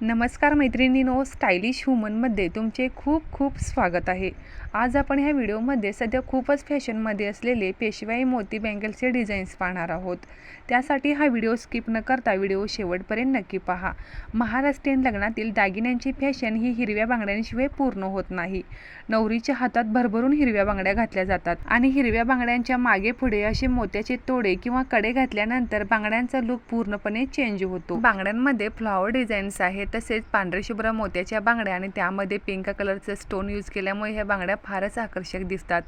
नमस्कार मैत्रिणीनो स्टायलिश वुमनमध्ये तुमचे खूप खूप स्वागत आहे. आज आपण ह्या व्हिडिओमध्ये सध्या खूपच फॅशनमध्ये असलेले पेशवाई मोती बँगलचे डिझाईन्स पाहणार आहोत. त्यासाठी हा व्हिडिओ स्किप न करता व्हिडिओ शेवटपर्यंत नक्की पहा. महाराष्ट्रीयन लग्नातील दागिन्यांची फॅशन ही हिरव्या बांगड्यांशिवाय पूर्ण होत नाही. नवरीच्या हातात भरभरून हिरव्या बांगड्या घातल्या जातात आणि हिरव्या बांगड्यांच्या मागे पुढे असे मोत्याचे तोडे किंवा कडे घातल्यानंतर बांगड्यांचा लुक पूर्णपणे चेंज होतो. बांगड्यांमध्ये फ्लॉवर डिझाईन्स आहेत. तसेच पांढरे शुभ्र मोत्याच्या बांगड्या आणि त्यामध्ये पिंक कलरचं स्टोन यूज केल्यामुळे ह्या बांगड्या फारच आकर्षक दिसतात.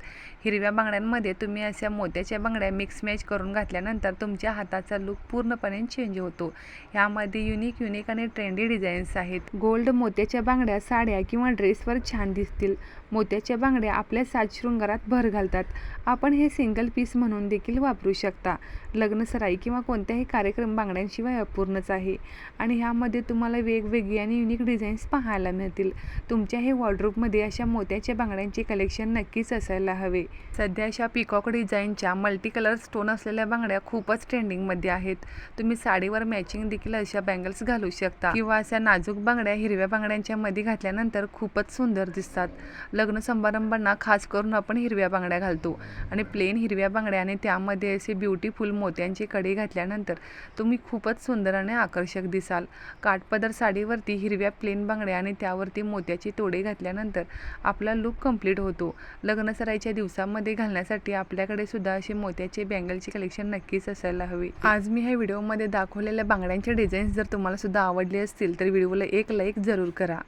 हिरव्या बांगड्यांमध्ये तुम्ही अशा मोत्याच्या बांगड्या मिक्स मॅच करून घातल्यानंतर तुमच्या हाताचा लुक पूर्णपणे चेंज होतो. ह्यामध्ये युनिक युनिक आणि ट्रेंडी डिझाईन्स आहेत. गोल्ड मोत्याच्या बांगड्या साड्या किंवा ड्रेसवर छान दिसतील. मोत्याच्या बांगड्या आपल्या साजशृंगारात भर घालतात. आपण हे सिंगल पीस म्हणून देखील वापरू शकता. लग्न सराई किंवा कोणत्याही कार्यक्रम बांगड्यांशिवाय अपूर्णच आहे. आणि ह्यामध्ये तुम्हाला वेगवेगळी आणि युनिक डिझाईन्स पाहायला मिळतील. तुमच्या हे वॉर्ड्रोबमध्ये अशा मोत्याच्या बांगड्यांचे कलेक्शन नक्कीच असायला हवे. सध्या अशा पिकॉक डिझाईनच्या मल्टी कलर स्टोन असलेल्या बांगड्या खूपच ट्रेंडिंगमध्ये आहेत. तुम्ही साडीवर मॅचिंग देखील अशा बँगल्स घालू शकता. किंवा अशा नाजूक बांगड्या हिरव्या बांगड्यांच्या मध्ये घातल्यानंतर खूपच सुंदर दिसतात. लग्न समारंभांना खास करून आपण हिरव्या बांगड्या घालतो. आणि प्लेन हिरव्या बांगड्या आणि त्यामध्ये असे ब्युटीफुल मोत्यांचे कडे घातल्यानंतर तुम्ही खूपच सुंदर आणि आकर्षक दिसाल. काठपदर साडी साडीवरती हिरव्या प्लेन बांगड्या आणि त्यावरती मोत्याचे तोडे घातल्यानंतर आपला लुक कंप्लीट होतो. लग्न सराईच्या दिवसामध्ये घालण्यासाठी आपल्याकडे सुद्धा असे मोत्याचे बँगलचे कलेक्शन नक्कीच असायला हवे. आज मी ह्या व्हिडिओमध्ये दाखवलेल्या बांगड्यांचे डिझाईन्स जर तुम्हाला सुद्धा आवडले असतील तर व्हिडिओला एक लाईक जरूर करा.